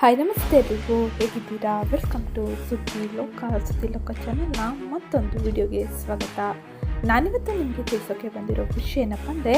Hi, ನಮಸ್ತೆ ಎಲ್ರಿಗೂ ಹೇಗಿದ್ದೀರಾ? ವೆಲ್ಕಮ್ ಟು ಸುದ್ದಿ ಲೋಕ ಸುದ್ದಿ ಲೋಕ ಚಾನಲ್ನ ಮತ್ತೊಂದು ವಿಡಿಯೋಗೆ ಸ್ವಾಗತ. ನಾನಿವತ್ತು ನಿಮಗೆ ತಿಳಿಸೋಕೆ ಬಂದಿರೋ ವಿಷಯ ಏನಪ್ಪ ಅಂದರೆ,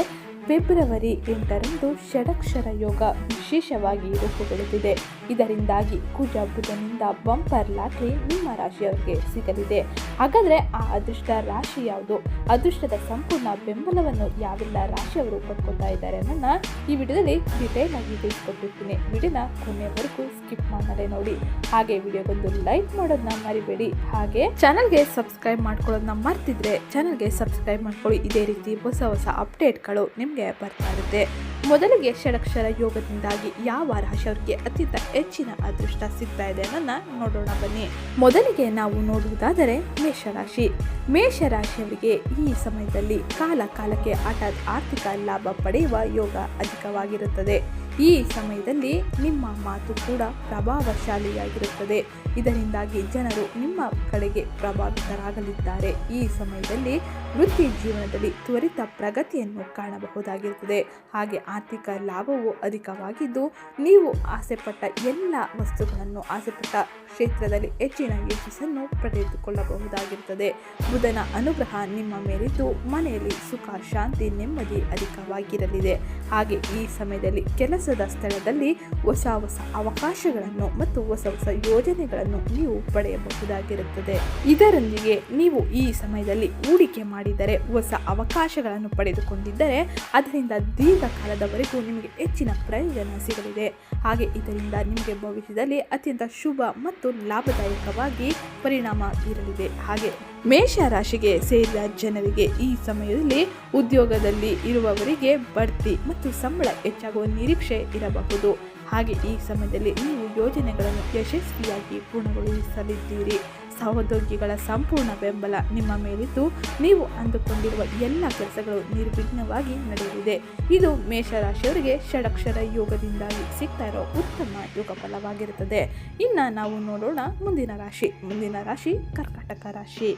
ಫೆಬ್ರವರಿ ಎಂಟರಂದು ಷಡಕ್ಷರ ಯೋಗ ವಿಶೇಷವಾಗಿ ರೂಪುಗೊಳ್ಳುತ್ತಿದೆ. ಇದರಿಂದಾಗಿ ಕುಜ ಬುಧನಿಂದ ಬಂಪರ್ ಲಾಟ್ರಿ ನಿಮ್ಮ ರಾಶಿಯವರಿಗೆ ಸಿಗಲಿದೆ. ಹಾಗಾದರೆ ಆ ಅದೃಷ್ಟ ರಾಶಿ ಯಾವುದು? ಅದೃಷ್ಟದ ಸಂಪೂರ್ಣ ಬೆಂಬಲವನ್ನು ಯಾವೆಲ್ಲ ರಾಶಿಯವರು ಪಡ್ಕೊತಾ ಇದ್ದಾರೆ ಅನ್ನೋದನ್ನ ಈ ವಿಡಿಯೋದಲ್ಲಿ ಡೀಟೇಲ್ ಆಗಿ ತಿಳಿಸ್ಕೊಟ್ಟಿರ್ತೀನಿ. ವಿಡಿಯೋನ ಕೊನೆಯವರೆಗೂ ಸ್ಕಿಪ್ ಮಾಡಲೇ ನೋಡಿ. ಹಾಗೆ ವಿಡಿಯೋಗೊಂದು ಲೈಕ್ ಮಾಡೋದನ್ನ ಮರಿಬೇಡಿ. ಹಾಗೆ ಚಾನಲ್ಗೆ ಸಬ್ಸ್ಕ್ರೈಬ್ ಮಾಡ್ಕೊಳ್ಳೋದನ್ನ ಮರ್ತಿದ್ರೆ ಚಾನಲ್ಗೆ ಸಬ್ಸ್ಕ್ರೈಬ್ ಮಾಡ್ಕೊಳ್ಳಿ. ಇದೇ ರೀತಿ ಹೊಸ ಹೊಸ ಅಪ್ಡೇಟ್ಗಳು ನಿಮಗೆ ಬರ್ತಾ ಇರುತ್ತೆ. ಮೊದಲಿಗೆ ಷಡಕ್ಷರ ಯೋಗದಿಂದಾಗಿ ಯಾವ ರಾಶಿಯವರಿಗೆ ಅತ್ಯಂತ ಹೆಚ್ಚಿನ ಅದೃಷ್ಟ ಸಿಗ್ತಾ ಇದೆ ಅನ್ನೋದನ್ನ ನೋಡೋಣ ಬನ್ನಿ. ಮೊದಲಿಗೆ ನಾವು ನೋಡುವುದಾದರೆ ಮೇಷರಾಶಿ. ಮೇಷರಾಶಿಯವರಿಗೆ ಈ ಸಮಯದಲ್ಲಿ ಕಾಲ ಕಾಲಕ್ಕೆ ಹಠಾತ್ ಆರ್ಥಿಕ ಲಾಭ ಪಡೆಯುವ ಯೋಗ ಅಧಿಕವಾಗಿರುತ್ತದೆ. ಈ ಸಮಯದಲ್ಲಿ ನಿಮ್ಮ ಮಾತು ಕೂಡ ಪ್ರಭಾವಶಾಲಿಯಾಗಿರುತ್ತದೆ. ಇದರಿಂದಾಗಿ ಜನರು ನಿಮ್ಮ ಕಡೆಗೆ ಪ್ರಭಾವಿತರಾಗಲಿದ್ದಾರೆ. ಈ ಸಮಯದಲ್ಲಿ ವೃತ್ತಿ ಜೀವನದಲ್ಲಿ ತ್ವರಿತ ಪ್ರಗತಿಯನ್ನು ಕಾಣಬಹುದಾಗಿರುತ್ತದೆ. ಹಾಗೆ ಆರ್ಥಿಕ ಲಾಭವು ಅಧಿಕವಾಗಿದ್ದು, ನೀವು ಆಸೆಪಟ್ಟ ಎಲ್ಲ ವಸ್ತುಗಳನ್ನು ಆಸೆಪಟ್ಟ ಕ್ಷೇತ್ರದಲ್ಲಿ ಹೆಚ್ಚಿನ ಯಶಸ್ಸನ್ನು ಪಡೆದುಕೊಳ್ಳಬಹುದಾಗಿರುತ್ತದೆ. ಬುಧನ ಅನುಗ್ರಹ ನಿಮ್ಮ ಮೇಲಿದ್ದು ಮನೆಯಲ್ಲಿ ಸುಖ, ಶಾಂತಿ, ನೆಮ್ಮದಿ ಅಧಿಕವಾಗಿರಲಿದೆ. ಹಾಗೆ ಈ ಸಮಯದಲ್ಲಿ ಕೆಲಸದ ಸ್ಥಳದಲ್ಲಿ ಹೊಸ ಹೊಸ ಅವಕಾಶಗಳನ್ನು ಮತ್ತು ಹೊಸ ಹೊಸ ಯೋಜನೆಗಳನ್ನು ನೀವು ಪಡೆಯಬಹುದಾಗಿರುತ್ತದೆ. ಇದರೊಂದಿಗೆ ನೀವು ಈ ಸಮಯದಲ್ಲಿ ಹೂಡಿಕೆ ಮಾಡಿದರೆ, ಹೊಸ ಅವಕಾಶಗಳನ್ನು ಪಡೆದುಕೊಂಡಿದ್ದರೆ, ಅದರಿಂದ ದೀರ್ಘಕಾಲದವರೆಗೂ ನಿಮಗೆ ಹೆಚ್ಚಿನ ಪ್ರಯೋಜನ ಸಿಗಲಿದೆ. ಹಾಗೆ ಇದರಿಂದ ನಿಮಗೆ ಭವಿಷ್ಯದಲ್ಲಿ ಅತ್ಯಂತ ಶುಭ ಮತ್ತು ಲಾಭದಾಯಕವಾಗಿ ಪರಿಣಾಮ ಬೀರಲಿದೆ. ಹಾಗೆ ಮೇಷ ರಾಶಿಗೆ ಸೇರಿದ ಜನರಿಗೆ ಈ ಸಮಯದಲ್ಲಿ ಉದ್ಯೋಗದಲ್ಲಿ ಇರುವವರಿಗೆ ಬಡ್ತಿ ಮತ್ತು ಸಂಬಳ ಹೆಚ್ಚಾಗುವ ನಿರೀಕ್ಷೆ ಇರಬಹುದು. ಹಾಗೆ ಈ ಸಮಯದಲ್ಲಿ ನೀವು ಯೋಜನೆಗಳನ್ನು ಯಶಸ್ವಿಯಾಗಿ ಪೂರ್ಣಗೊಳಿಸಲಿದ್ದೀರಿ. ಸಹೋದ್ಯೋಗಿಗಳ ಸಂಪೂರ್ಣ ಬೆಂಬಲ ನಿಮ್ಮ ಮೇಲಿದ್ದು, ನೀವು ಅಂದುಕೊಂಡಿರುವ ಎಲ್ಲ ಕೆಲಸಗಳು ನಿರ್ವಿಘ್ನವಾಗಿ ನಡೆಯಲಿದೆ. ಇದು ಮೇಷರಾಶಿಯವರಿಗೆ ಷಡಕ್ಷರ ಯೋಗದಿಂದಾಗಿ ಸಿಗ್ತಾ ಇರೋ ಉತ್ತಮ ಯೋಗ ಫಲವಾಗಿರುತ್ತದೆ. ಇನ್ನು ನಾವು ನೋಡೋಣ ಮುಂದಿನ ರಾಶಿ. ಮುಂದಿನ ರಾಶಿ ಕರ್ಕಾಟಕ ರಾಶಿ.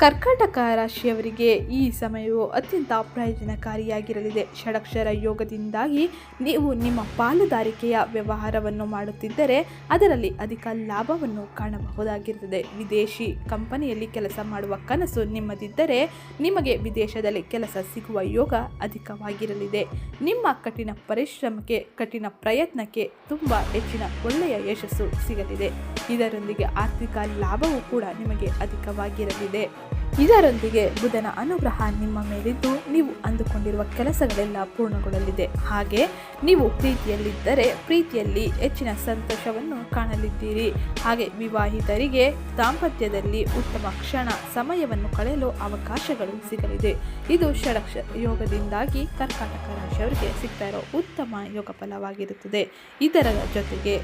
ಕರ್ಕಾಟಕ ರಾಶಿಯವರಿಗೆ ಈ ಸಮಯವು ಅತ್ಯಂತ ಪ್ರಯೋಜನಕಾರಿಯಾಗಿರಲಿದೆ. ಷಡಕ್ಷರ ಯೋಗದಿಂದಾಗಿ ನೀವು ನಿಮ್ಮ ಪಾಲುದಾರಿಕೆಯ ವ್ಯವಹಾರವನ್ನು ಮಾಡುತ್ತಿದ್ದರೆ ಅದರಲ್ಲಿ ಅಧಿಕ ಲಾಭವನ್ನು ಕಾಣಬಹುದಾಗಿರುತ್ತದೆ. ವಿದೇಶಿ ಕಂಪನಿಯಲ್ಲಿ ಕೆಲಸ ಮಾಡುವ ಕನಸು ನಿಮ್ಮದಿದ್ದರೆ ನಿಮಗೆ ವಿದೇಶದಲ್ಲಿ ಕೆಲಸ ಸಿಗುವ ಯೋಗ ಅಧಿಕವಾಗಿರಲಿದೆ. ನಿಮ್ಮ ಕಠಿಣ ಪರಿಶ್ರಮಕ್ಕೆ, ಕಠಿಣ ಪ್ರಯತ್ನಕ್ಕೆ ತುಂಬ ಹೆಚ್ಚಿನ ಒಳ್ಳೆಯ ಯಶಸ್ಸು ಸಿಗಲಿದೆ. ಇದರೊಂದಿಗೆ ಆರ್ಥಿಕ ಲಾಭವೂ ಕೂಡ ನಿಮಗೆ ಅಧಿಕವಾಗಿರಲಿದೆ. ಇದರೊಂದಿಗೆ ಬುಧನ ಅನುಗ್ರಹ ನಿಮ್ಮ ಮೇಲಿದ್ದು ನೀವು ಅಂದುಕೊಂಡಿರುವ ಕೆಲಸಗಳೆಲ್ಲ ಪೂರ್ಣಗೊಳ್ಳಲಿದೆ. ಹಾಗೆ ನೀವು ಪ್ರೀತಿಯಲ್ಲಿದ್ದರೆ ಪ್ರೀತಿಯಲ್ಲಿ ಹೆಚ್ಚಿನ ಸಂತೋಷವನ್ನು ಕಾಣಲಿದ್ದೀರಿ. ಹಾಗೆ ವಿವಾಹಿತರಿಗೆ ದಾಂಪತ್ಯದಲ್ಲಿ ಉತ್ತಮ ಕ್ಷಣ, ಸಮಯವನ್ನು ಕಳೆಯಲು ಅವಕಾಶಗಳು ಸಿಗಲಿದೆ. ಇದು ಷಡಕ್ಷ ಯೋಗದಿಂದಾಗಿ ಕರ್ಕಾಟಕ ರಾಶಿಯವರಿಗೆ ಸಿಗ್ತಾ ಇರೋ ಉತ್ತಮ ಯೋಗ ಫಲವಾಗಿರುತ್ತದೆ ಇದರ ಜೊತೆಗೆ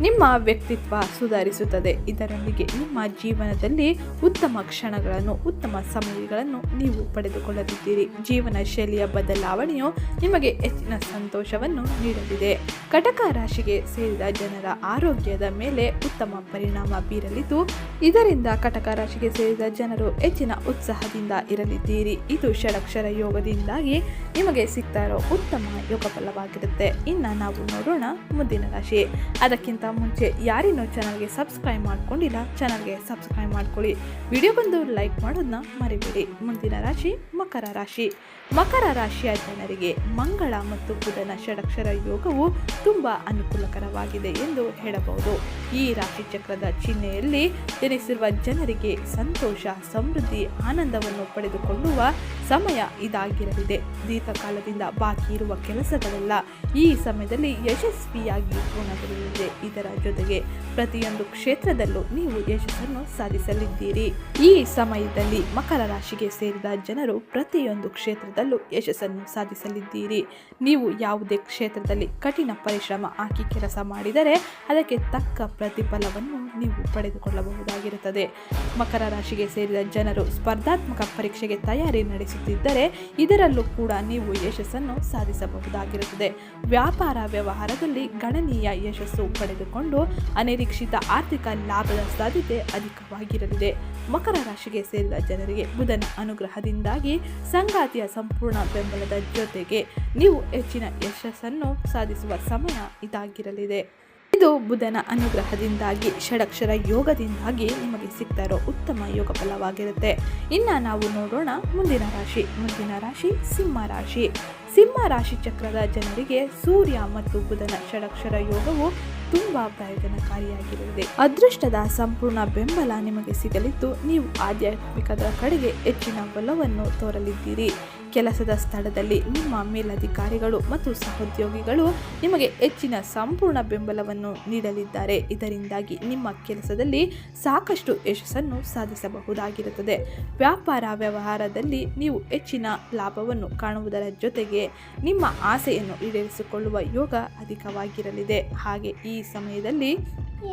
ನಿಮ್ಮ ವ್ಯಕ್ತಿತ್ವ ಸುಧಾರಿಸುತ್ತದೆ. ಇದರೊಂದಿಗೆ ನಿಮ್ಮ ಜೀವನದಲ್ಲಿ ಉತ್ತಮ ಕ್ಷಣಗಳನ್ನು, ಉತ್ತಮ ಸಮಯಗಳನ್ನು ನೀವು ಪಡೆದುಕೊಳ್ಳಲಿದ್ದೀರಿ ಜೀವನ ಶೈಲಿಯ ಬದಲಾವಣೆಯು ನಿಮಗೆ ಹೆಚ್ಚಿನ ಸಂತೋಷವನ್ನು ನೀಡಲಿದೆ. ಕಟಕ ರಾಶಿಗೆ ಸೇರಿದ ಜನರ ಆರೋಗ್ಯದ ಮೇಲೆ ಉತ್ತಮ ಪರಿಣಾಮ ಬೀರಲಿದ್ದು, ಇದರಿಂದ ಕಟಕ ರಾಶಿಗೆ ಸೇರಿದ ಜನರು ಹೆಚ್ಚಿನ ಉತ್ಸಾಹದಿಂದ ಇರಲಿದ್ದೀರಿ. ಇದು ಷಡಕ್ಷರ ಯೋಗದಿಂದಾಗಿ ನಿಮಗೆ ಸಿಗ್ತಾ ಇರೋ ಉತ್ತಮ ಯೋಗ ಫಲವಾಗಿರುತ್ತೆ. ಇನ್ನು ನಾವು ನೋಡೋಣ ಮುಂದಿನ ರಾಶಿ. ಅದಕ್ಕಿಂತ ಮುಂಚೆ ಯಾರಿನೂ ಚಾನಲ್ಗೆ ಸಬ್ಸ್ಕ್ರೈಬ್ ಮಾಡ್ಕೊಂಡಿಲ್ಲ, ಚಾನಲ್ಗೆ ಸಬ್ಸ್ಕ್ರೈಬ್ ಮಾಡ್ಕೊಳ್ಳಿ. ವಿಡಿಯೋ ಬಂದು ಲೈಕ್ ಮಾಡೋದನ್ನ ಮರಿಬೇಡಿ. ಮುಂದಿನ ರಾಶಿ ಮಕರ ರಾಶಿ. ಮಕರ ರಾಶಿಯ ಜನರಿಗೆ ಮಂಗಳ ಮತ್ತು ಬುಧನ ಷಡಕ್ಷರ ಯೋಗವು ತುಂಬ ಅನುಕೂಲಕರವಾಗಿದೆ ಎಂದು ಹೇಳಬಹುದು. ಈ ರಾಶಿ ಚಕ್ರದ ಚಿಹ್ನೆಯಲ್ಲಿ ಜನಿಸಿರುವ ಜನರಿಗೆ ಸಂತೋಷ ಸಮೃದ್ಧಿ ಆನಂದವನ್ನು ಪಡೆದುಕೊಳ್ಳುವ ಸಮಯ ಇದಾಗಿರಲಿದೆ. ದೀರ್ಘಕಾಲದಿಂದ ಬಾಕಿ ಇರುವ ಕೆಲಸಗಳೆಲ್ಲ ಈ ಸಮಯದಲ್ಲಿ ಯಶಸ್ವಿಯಾಗಿ ಪೂರ್ಣಗೊಳ್ಳಲಿದೆ. ಇದರ ಜೊತೆಗೆ ಪ್ರತಿಯೊಂದು ಕ್ಷೇತ್ರದಲ್ಲೂ ನೀವು ಯಶಸ್ಸನ್ನು ಸಾಧಿಸಲಿದ್ದೀರಿ. ಈ ಸಮಯದಲ್ಲಿ ಮಕರ ರಾಶಿಗೆ ಸೇರಿದ ಜನರು ಪ್ರತಿಯೊಂದು ಕ್ಷೇತ್ರದಲ್ಲೂ ಯಶಸ್ಸನ್ನು ಸಾಧಿಸಲಿದ್ದೀರಿ. ನೀವು ಯಾವುದೇ ಕ್ಷೇತ್ರದಲ್ಲಿ ಕಠಿಣ ಪರಿಶ್ರಮ ಹಾಕಿ ಕೆಲಸ ಮಾಡಿದರೆ ಅದಕ್ಕೆ ತಕ್ಕ ಪ್ರತಿಫಲವನ್ನು ನೀವು ಪಡೆದುಕೊಳ್ಳಬಹುದಾಗಿರುತ್ತದೆ. ಮಕರ ರಾಶಿಗೆ ಸೇರಿದ ಜನರು ಸ್ಪರ್ಧಾತ್ಮಕ ಪರೀಕ್ಷೆಗೆ ತಯಾರಿ ನಡೆಸುತ್ತಿದ್ದರೆ ಇದರಲ್ಲೂ ಕೂಡ ನೀವು ಯಶಸ್ಸನ್ನು ಸಾಧಿಸಬಹುದಾಗಿರುತ್ತದೆ. ವ್ಯಾಪಾರ ವ್ಯವಹಾರದಲ್ಲಿ ಗಣನೀಯ ಯಶಸ್ಸು ಪಡೆದುಕೊಂಡು ಅನಿರೀಕ್ಷಿತ ಆರ್ಥಿಕ ಲಾಭದ ಸಾಧ್ಯತೆ ಅಧಿಕವಾಗಿರಲಿದೆ. ಮಕರ ರಾಶಿಗೆ ಸೇರಿದ ಜನರಿಗೆ ಬುಧನ ಅನುಗ್ರಹದಿಂದಾಗಿ ಸಂಗಾತಿಯ ಸಂಪೂರ್ಣ ಬೆಂಬಲದ ಜೊತೆಗೆ ನೀವು ಹೆಚ್ಚಿನ ಯಶಸ್ಸನ್ನು ಸಾಧಿಸುವ ಸಮಯ ಇದಾಗಿರಲಿದೆ. ಇದು ಬುಧನ ಅನುಗ್ರಹದಿಂದಾಗಿ, ಷಡಕ್ಷರ ಯೋಗದಿಂದಾಗಿ ನಿಮಗೆ ಸಿಗ್ತಾ ಉತ್ತಮ ಯೋಗ ಫಲವಾಗಿರುತ್ತೆ. ಇನ್ನು ನಾವು ನೋಡೋಣ ಮುಂದಿನ ರಾಶಿ. ಮುಂದಿನ ರಾಶಿ ಸಿಂಹ ರಾಶಿ. ಸಿಂಹ ರಾಶಿ ಚಕ್ರದ ಜನರಿಗೆ ಸೂರ್ಯ ಮತ್ತು ಬುಧನ ಷಡಕ್ಷರ ಯೋಗವು ತುಂಬಾ ಪ್ರಯೋಜನಕಾರಿಯಾಗಿರುತ್ತದೆ. ಅದೃಷ್ಟದ ಸಂಪೂರ್ಣ ಬೆಂಬಲ ನಿಮಗೆ ಸಿಗಲಿದ್ದು, ನೀವು ಆಧ್ಯಾತ್ಮಿಕದ ಕಡೆಗೆ ಹೆಚ್ಚಿನ ಬಲವನ್ನು ತೋರಲಿದ್ದೀರಿ. ಕೆಲಸದ ಸ್ಥಳದಲ್ಲಿ ನಿಮ್ಮ ಮೇಲಧಿಕಾರಿಗಳು ಮತ್ತು ಸಹೋದ್ಯೋಗಿಗಳು ನಿಮಗೆ ಹೆಚ್ಚಿನ ಸಂಪೂರ್ಣ ಬೆಂಬಲವನ್ನು ನೀಡಲಿದ್ದಾರೆ. ಇದರಿಂದಾಗಿ ನಿಮ್ಮ ಕೆಲಸದಲ್ಲಿ ಸಾಕಷ್ಟು ಯಶಸ್ಸನ್ನು ಸಾಧಿಸಬಹುದಾಗಿರುತ್ತದೆ. ವ್ಯಾಪಾರ ವ್ಯವಹಾರದಲ್ಲಿ ನೀವು ಹೆಚ್ಚಿನ ಲಾಭವನ್ನು ಕಾಣುವುದರ ಜೊತೆಗೆ ನಿಮ್ಮ ಆಸೆಯನ್ನು ಈಡೇರಿಸಿಕೊಳ್ಳುವ ಯೋಗ ಅಧಿಕವಾಗಿರಲಿದೆ. ಹಾಗೆ ಈ ಸಮಯದಲ್ಲಿ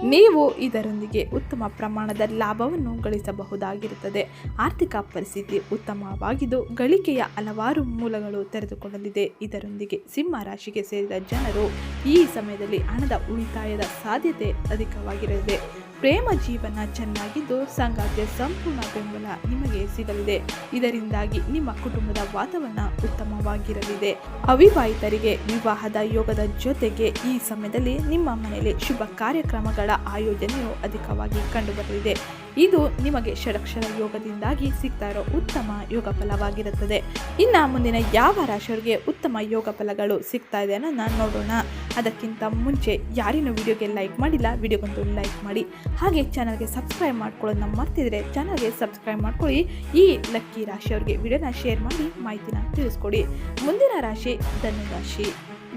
ನೀವು ಇದರೊಂದಿಗೆ ಉತ್ತಮ ಪ್ರಮಾಣದ ಲಾಭವನ್ನು ಗಳಿಸಬಹುದಾಗಿರುತ್ತದೆ. ಆರ್ಥಿಕ ಪರಿಸ್ಥಿತಿ ಉತ್ತಮವಾಗಿದ್ದು ಗಳಿಕೆಯ ಹಲವಾರು ಮೂಲಗಳು ತೆರೆದುಕೊಳ್ಳಲಿದೆ. ಇದರೊಂದಿಗೆ ಸಿಂಹ ರಾಶಿಗೆ ಸೇರಿದ ಜನರು ಈ ಸಮಯದಲ್ಲಿ ಹಣದ ಉಳಿತಾಯದ ಸಾಧ್ಯತೆ ಅಧಿಕವಾಗಿರಲಿದೆ. ಪ್ರೇಮ ಜೀವನ ಚೆನ್ನಾಗಿದ್ದು ಸಂಗಾತಿಯ ಸಂಪೂರ್ಣ ಬೆಂಬಲ ನಿಮಗೆ ಸಿಗಲಿದೆ. ಇದರಿಂದಾಗಿ ನಿಮ್ಮ ಕುಟುಂಬದ ವಾತಾವರಣ ಉತ್ತಮವಾಗಿರಲಿದೆ. ಅವಿವಾಹಿತರಿಗೆ ವಿವಾಹದ ಯೋಗದ ಜೊತೆಗೆ ಈ ಸಮಯದಲ್ಲಿ ನಿಮ್ಮ ಮನೆಯಲ್ಲಿ ಶುಭ ಕಾರ್ಯಕ್ರಮಗಳ ಆಯೋಜನೆಯು ಅಧಿಕವಾಗಿ ಕಂಡುಬರಲಿದೆ. ಇದು ನಿಮಗೆ ಷಡಕ್ಷರ ಯೋಗದಿಂದಾಗಿ ಸಿಗ್ತಾ ಇರೋ ಉತ್ತಮ ಯೋಗ ಫಲವಾಗಿರುತ್ತದೆ. ಇನ್ನು ಮುಂದಿನ ಯಾವ ರಾಶಿಯವರಿಗೆ ಉತ್ತಮ ಯೋಗ ಫಲಗಳು ಸಿಗ್ತಾ ಇದೆ ನಾನು ನೋಡೋಣ. ಅದಕ್ಕಿಂತ ಮುಂಚೆ ಯಾರಿನ ವಿಡಿಯೋಗೆ ಲೈಕ್ ಮಾಡಿಲ್ಲ, ವಿಡಿಯೋಗೊಂದು ಲೈಕ್ ಮಾಡಿ. ಹಾಗೆ ಚಾನಲ್ಗೆ ಸಬ್ಸ್ಕ್ರೈಬ್ ಮಾಡ್ಕೊಳ್ಳೋದನ್ನ ಮರ್ತಿದ್ರೆ ಚಾನಲ್ಗೆ ಸಬ್ಸ್ಕ್ರೈಬ್ ಮಾಡ್ಕೊಳ್ಳಿ. ಈ ಲಕ್ಕಿ ರಾಶಿಯವರಿಗೆ ವಿಡಿಯೋನ ಶೇರ್ ಮಾಡಿ ಮಾಹಿತಿನ ತಿಳಿಸ್ಕೊಡಿ. ಮುಂದಿನ ರಾಶಿ ಧನು ರಾಶಿ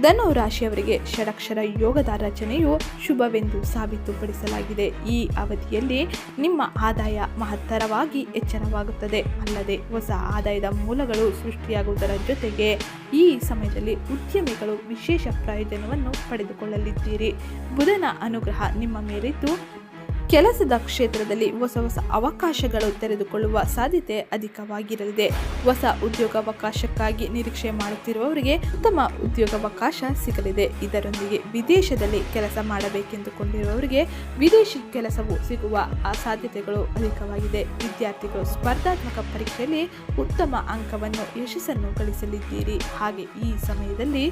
ಧನು ರಾಶಿಯವರಿಗೆ ಷಡಕ್ಷರ ಯೋಗದ ರಚನೆಯು ಶುಭವೆಂದು ಸಾಬೀತುಪಡಿಸಲಾಗಿದೆ. ಈ ಅವಧಿಯಲ್ಲಿ ನಿಮ್ಮ ಆದಾಯ ಮಹತ್ತರವಾಗಿ ಎಚ್ಚರವಾಗುತ್ತದೆ ಅಲ್ಲದೆ ಹೊಸ ಆದಾಯದ ಮೂಲಗಳು ಸೃಷ್ಟಿಯಾಗುವುದರ ಜೊತೆಗೆ ಈ ಸಮಯದಲ್ಲಿ ಉದ್ಯಮಿಗಳು ವಿಶೇಷ ಪ್ರಯೋಜನವನ್ನು ಪಡೆದುಕೊಳ್ಳಲಿದ್ದೀರಿ. ಬುಧನ ಅನುಗ್ರಹ ನಿಮ್ಮ ಮೇಲಿದ್ದು ಕೆಲಸದ ಕ್ಷೇತ್ರದಲ್ಲಿ ಹೊಸ ಹೊಸ ಅವಕಾಶಗಳು ತೆರೆದುಕೊಳ್ಳುವ ಸಾಧ್ಯತೆ ಅಧಿಕವಾಗಿರಲಿದೆ. ಹೊಸ ಉದ್ಯೋಗಾವಕಾಶಕ್ಕಾಗಿ ನಿರೀಕ್ಷೆ ಮಾಡುತ್ತಿರುವವರಿಗೆ ಉತ್ತಮ ಉದ್ಯೋಗಾವಕಾಶ ಸಿಗಲಿದೆ. ಇದರೊಂದಿಗೆ ವಿದೇಶದಲ್ಲಿ ಕೆಲಸ ಮಾಡಬೇಕೆಂದುಕೊಂಡಿರುವವರಿಗೆ ವಿದೇಶಿ ಕೆಲಸವು ಸಿಗುವ ಸಾಧ್ಯತೆಗಳು ಅಧಿಕವಾಗಿದೆ. ವಿದ್ಯಾರ್ಥಿಗಳು ಸ್ಪರ್ಧಾತ್ಮಕ ಪರೀಕ್ಷೆಯಲ್ಲಿ ಉತ್ತಮ ಅಂಕವನ್ನು ಯಶಸ್ಸನ್ನು ಗಳಿಸಲಿದ್ದೀರಿ. ಹಾಗೆ ಈ ಸಮಯದಲ್ಲಿ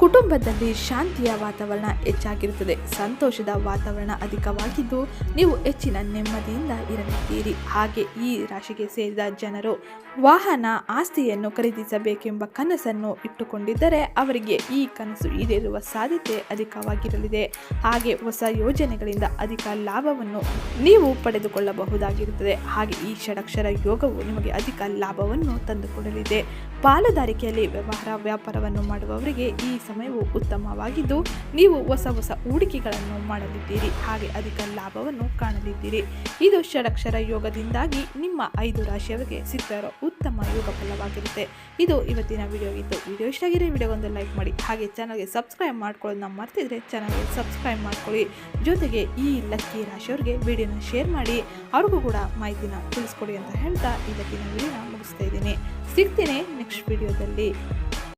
ಕುಟುಂಬದಲ್ಲಿ ಶಾಂತಿಯ ವಾತಾವರಣ ಹೆಚ್ಚಾಗಿರುತ್ತದೆ. ಸಂತೋಷದ ವಾತಾವರಣ ಅಧಿಕವಾಗಿದ್ದು, ನೀವು ಹೆಚ್ಚಿನ ನೆಮ್ಮದಿಯಿಂದ ಇರಲಿದ್ದೀರಿ. ಹಾಗೆ ಈ ರಾಶಿಗೆ ಸೇರಿದ ಜನರು ವಾಹನ ಆಸ್ತಿಯನ್ನು ಖರೀದಿಸಬೇಕೆಂಬ ಕನಸನ್ನು ಇಟ್ಟುಕೊಂಡಿದ್ದರೆ ಅವರಿಗೆ ಈ ಕನಸು ಈಡೇರುವ ಸಾಧ್ಯತೆ ಅಧಿಕವಾಗಿರಲಿದೆ. ಹಾಗೆ ಹೊಸ ಯೋಜನೆಗಳಿಂದ ಅಧಿಕ ಲಾಭವನ್ನು ನೀವು ಪಡೆದುಕೊಳ್ಳಬಹುದಾಗಿರುತ್ತದೆ. ಹಾಗೆ ಈ ಷಡಕ್ಷರ ಯೋಗವು ನಿಮಗೆ ಅಧಿಕ ಲಾಭವನ್ನು ತಂದುಕೊಡಲಿದೆ. ಪಾಲುದಾರಿಕೆಯಲ್ಲಿ ವ್ಯವಹಾರ ವ್ಯಾಪಾರವನ್ನು ಮಾಡುವವರಿಗೆ ಈ ಸಮಯವು ಉತ್ತಮವಾಗಿದ್ದು, ನೀವು ಹೊಸ ಹೊಸ ಹೂಡಿಕೆಗಳನ್ನು ಮಾಡಲಿದ್ದೀರಿ, ಹಾಗೆ ಅಧಿಕ ಲಾಭವನ್ನು ಕಾಣಲಿದ್ದೀರಿ. ಇದು ಷಡಕ್ಷರ ಯೋಗದಿಂದಾಗಿ ನಿಮ್ಮ ಐದು ರಾಶಿಯವರಿಗೆ ಸಿದ್ಧರ ಉತ್ತಮ ಯೋಗ ಫಲವಾಗಿರುತ್ತೆ. ಇದು ಇವತ್ತಿನ ವಿಡಿಯೋ ಇತ್ತು. ವಿಡಿಯೋ ಇಷ್ಟ ಆಗಿರೋ ವಿಡಿಯೋಗೊಂದು ಲೈಕ್ ಮಾಡಿ, ಹಾಗೆ ಚಾನಲ್ಗೆ ಸಬ್ಸ್ಕ್ರೈಬ್ ಮಾಡ್ಕೊಳ್ಳೋದನ್ನ ಮರ್ತಿದ್ರೆ ಚಾನಲ್ಗೆ ಸಬ್ಸ್ಕ್ರೈಬ್ ಮಾಡ್ಕೊಳ್ಳಿ. ಜೊತೆಗೆ ಈ ಲಕ್ಕಿ ರಾಶಿಯವರಿಗೆ ವಿಡಿಯೋನ ಶೇರ್ ಮಾಡಿ, ಅವ್ರಿಗೂ ಕೂಡ ಮಾಹಿತಿನ ತಿಳಿಸ್ಕೊಡಿ ಅಂತ ಹೇಳ್ತಾ ಇವತ್ತಿನ ವಿಡಿಯೋನ ಮುಗಿಸ್ತಾ ಇದ್ದೀನಿ. ಸಿಗ್ತೀನಿ ನೆಕ್ಸ್ಟ್ ವಿಡಿಯೋದಲ್ಲಿ